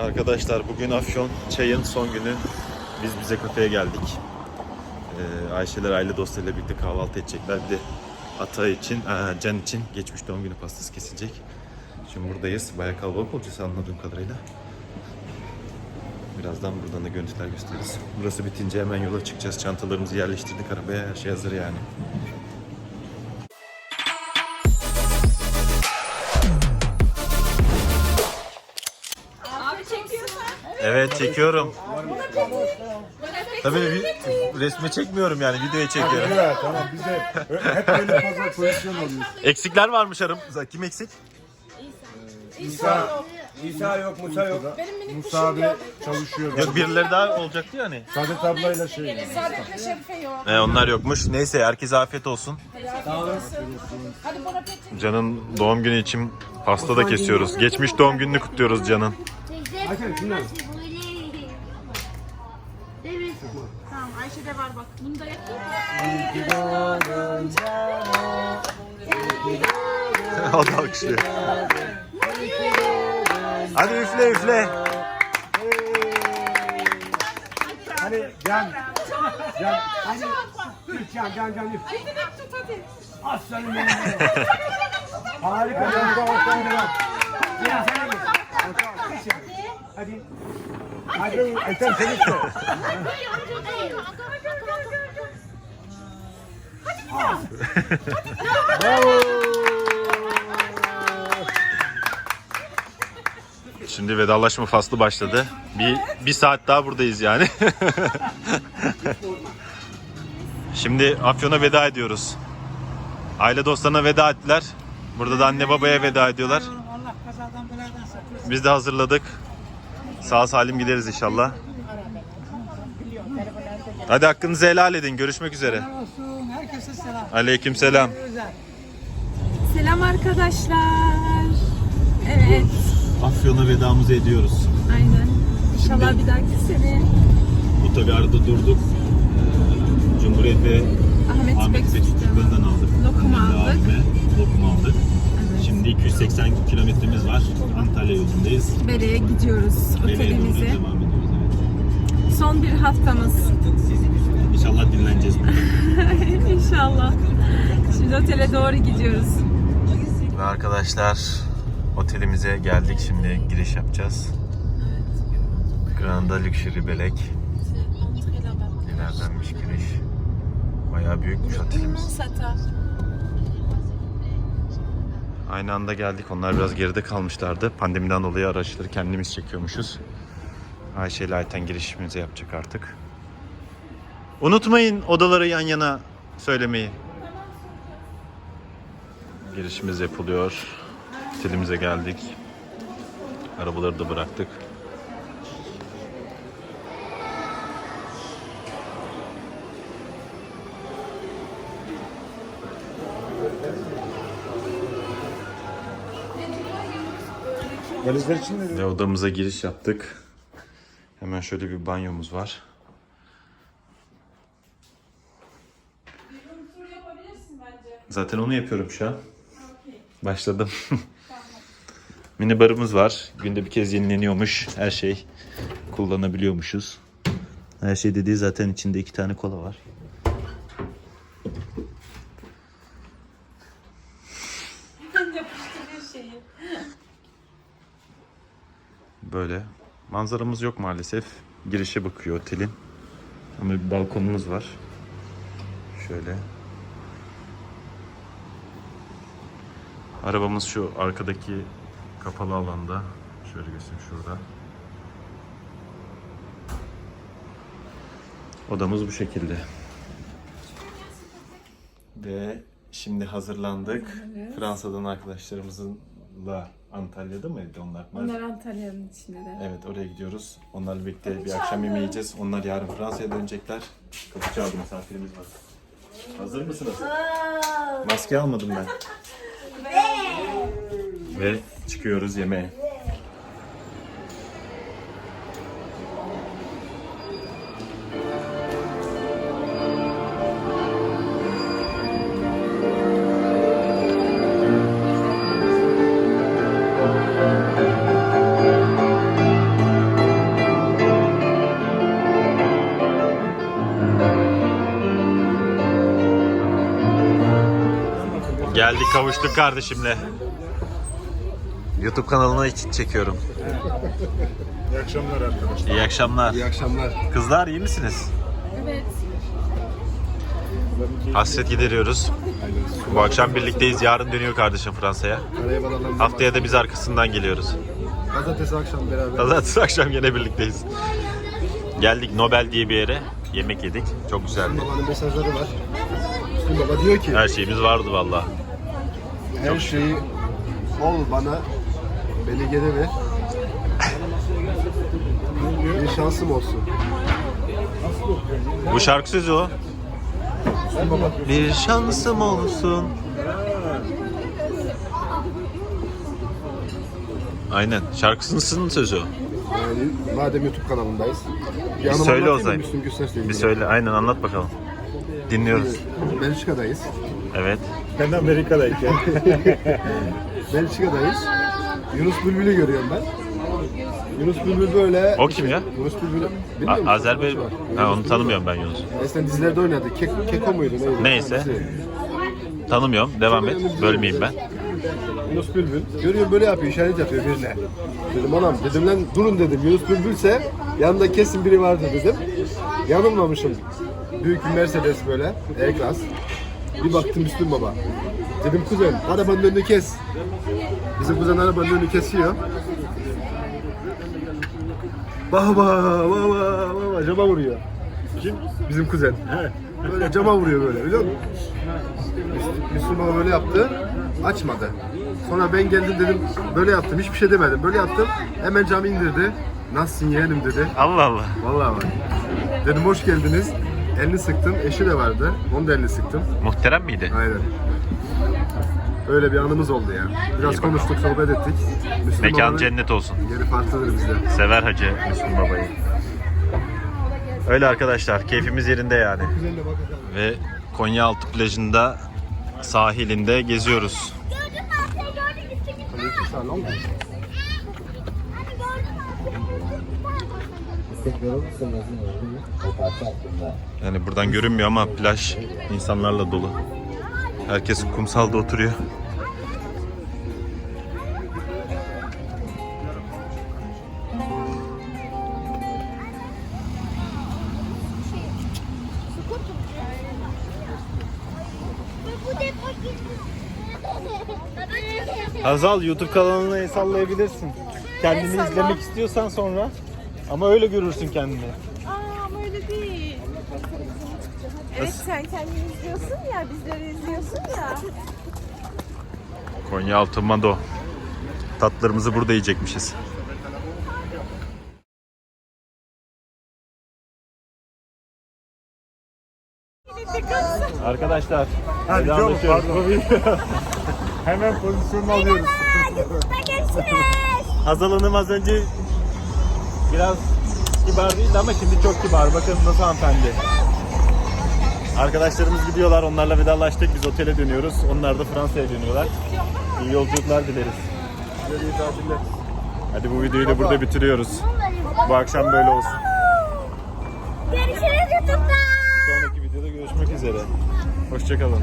Arkadaşlar bugün Afyon çayın son günü. Biz bize kafeye geldik. Ee, Ayşeler aile dostlarıyla birlikte kahvaltı edecekler. Bir de Ata için, aa, Can için geçmiş doğum günü pastası kesilecek. Şimdi buradayız. Bayağı kalabalık olacağız anladığım kadarıyla. Birazdan buradan da görüntüler gösteririz. Burası bitince hemen yola çıkacağız. Çantalarımızı yerleştirdik arabaya. Her şey hazır yani. Evet çekiyorum. Tabii bir resmi çekmiyorum yani videoya çekiyorum. Evet tamam biz de hep böyle fazla pozisyon alıyoruz. Eksikler varmış aramızda. Kim eksik? İsa, İsa yok, Musa yok. Musa abi çalışıyor. Yok birileri daha olacaktı yani. Saadet ablayla şey. Saadet'le Şerife yok. Ee, onlar yokmuş. Neyse herkese afiyet olsun. Hadi. Can'ın doğum günü için pasta da kesiyoruz. Geçmiş doğum gününü kutluyoruz Can'ın. Şunlar. Evet. Ayşe de var bak. Bunu da yapayım. o da alkışlıyor. Hadi üfle üfle. Hani can. Can. Üç can, can, can. Hadi direkt tut hadi. Aslanım benim. Harika. Can, can. Hadi. Hadi. Ethem seni işte. Şimdi vedalaşma faslı başladı. Bir, bir saat daha buradayız yani. Şimdi Afyon'a veda ediyoruz. Aile dostlarına veda ettiler. Burada da anne babaya veda ediyorlar. Biz de hazırladık. Sağ salim gideriz inşallah. Hadi hakkınızı helal edin. Görüşmek üzere. olsun. Herkese selam. Aleyküm selam. Selam arkadaşlar. Evet. Afyon'a vedamızı ediyoruz. Aynen. İnşallah bir dahaki sene Otogarda durduk. Ee, Cumhuriyet ve Ahmet, Ahmet Ahmet Bekçik'ten aldık. Lokum aldık. Lokum aldık. Şimdi 280 kilometremiz var. Antalya yolundayız. Bere'ye gidiyoruz Bele'ye doğru otelimize. devam ediyoruz. Evet. Son bir haftamız. İnşallah dinleneceğiz. İnşallah. Şimdi otele doğru gidiyoruz. Ve arkadaşlar otelimize geldik şimdi giriş yapacağız. Granda Luxury Belek. İlerdenmiş giriş. Bayağı büyükmüş otelimiz. Aynı anda geldik. Onlar biraz geride kalmışlardı. Pandemiden dolayı araçları kendimiz çekiyormuşuz. Ayşe ile Ayten girişimizi yapacak artık. Unutmayın odaları yan yana söylemeyi. Girişimiz yapılıyor. Otelimize geldik. Arabaları da bıraktık. Valizler için ne? Ve odamıza giriş yaptık. Hemen şöyle bir banyomuz var. Zaten onu yapıyorum şu an. Başladım. Mini barımız var. Günde bir kez yenileniyormuş. Her şey kullanabiliyormuşuz. Her şey dediği zaten içinde iki tane kola var. Böyle. Manzaramız yok maalesef. Girişe bakıyor otelin. Ama bir balkonumuz var. Şöyle. Arabamız şu arkadaki kapalı alanda. Şöyle göstereyim şurada. Odamız bu şekilde. Ve şimdi hazırlandık. Fransa'dan arkadaşlarımızla Antalya'da mıydı onlar? Onlar Antalya'nın içinde de. Evet oraya gidiyoruz. Onlarla birlikte bir akşam yemeği yiyeceğiz. Onlar yarın Fransa'ya dönecekler. Kapı çaldı misafirimiz var. Hazır mısınız? Maske almadım ben. Ve çıkıyoruz yemeğe. Kavuştuk kardeşimle. YouTube kanalına için çekiyorum. İyi akşamlar arkadaşlar. İyi akşamlar. İyi akşamlar. Kızlar iyi misiniz? Evet. Hasret gideriyoruz. Bu akşam birlikteyiz. Yarın dönüyor kardeşim Fransa'ya. Karayavalar'dan Haftaya da biz arkasından geliyoruz. Pazartesi akşam beraber. Pazartesi akşam yine birlikteyiz. Geldik Nobel diye bir yere. Yemek yedik. Çok güzeldi. Babanın mesajları var. Müslüm Baba diyor ki Her şeyimiz vardı valla. Her şeyi ol bana beni geri ver. Bir şansım olsun. Bu şarkı sözü o. Bir şansım olsun. Aynen. Şarkısının sözü o. Yani madem YouTube kanalındayız. Bir anımı söyle o anlatayım mı zaman. Müslüm? Bir söyle. Aynen anlat bakalım. Dinliyoruz. Belçika'dayız. Evet. Ben Amerika'dayken. Belçika'dayız. Yunus Bülbül'ü görüyorum ben. Yunus Bülbül böyle... O kim ya? Yunus Bülbül... Bilmiyor A- musun? Azerbaycan. Ha, onu tanımıyorum ben Yunus. Eskiden dizilerde oynadı. Kek, Keko muydu neydi? Neyse. Dizi. Tanımıyorum. Devam et. Bölmeyeyim ben. Yunus Bülbül. Görüyorum böyle yapıyor, işaret yapıyor birine. Dedim anam, dedim lan durun dedim. Yunus Bülbülse yanında kesin biri vardı dedim. Yanılmamışım. Büyük bir Mercedes böyle, E-Class. Bir baktım Müslüm Baba. Dedim kuzen, arabanın önünü kes. Bizim kuzen arabanın önünü kesiyor. Baba, baba, baba, cama vuruyor. Kim? Bizim kuzen. Böyle cama vuruyor böyle, biliyor musun? Müslüm- Müslüm Baba böyle yaptı, açmadı. Sonra ben geldim dedim, böyle yaptım, hiçbir şey demedim. Böyle yaptım, hemen camı indirdi. Nasılsın yeğenim dedi. Allah Allah. Vallahi bak. Dedim hoş geldiniz. Elini sıktım, eşi de vardı. Onun da elini sıktım. Muhterem miydi? Aynen. Öyle bir anımız oldu ya. Biraz konuştuk, sohbet ettik. Müslüm Mekan Baba'nın cennet olsun. Yeri farklıdır bizde. Sever hacı Müslüm Baba'yı. Öyle arkadaşlar. Keyfimiz yerinde yani. Ve Konyaaltı plajında sahilinde geziyoruz. Gördün mü gördün mü? Gördün mü? Yani buradan görünmüyor ama plaj insanlarla dolu. Herkes kumsalda oturuyor. Hazal YouTube kanalını sallayabilirsin. Kendini izlemek istiyorsan sonra. Ama öyle görürsün kendini. Aa ama öyle değil. Evet sen kendini izliyorsun ya, bizleri izliyorsun ya. Konyaaltı Mado. Tatlarımızı burada yiyecekmişiz. Arkadaşlar. Hadi canım vedalaşıyoruz. pardon. Hemen pozisyonunu alıyoruz. Hazal Hanım az önce biraz kibar değildi ama şimdi çok kibar. Bakın nasıl hanımefendi. Arkadaşlarımız gidiyorlar. Onlarla vedalaştık. Biz otele dönüyoruz. Onlar da Fransa'ya dönüyorlar. İyi yolculuklar dileriz. Size iyi tatiller. Hadi bu videoyu da burada bitiriyoruz. Bu akşam böyle olsun. Görüşürüz YouTube'da. Sonraki videoda görüşmek üzere. Hoşçakalın.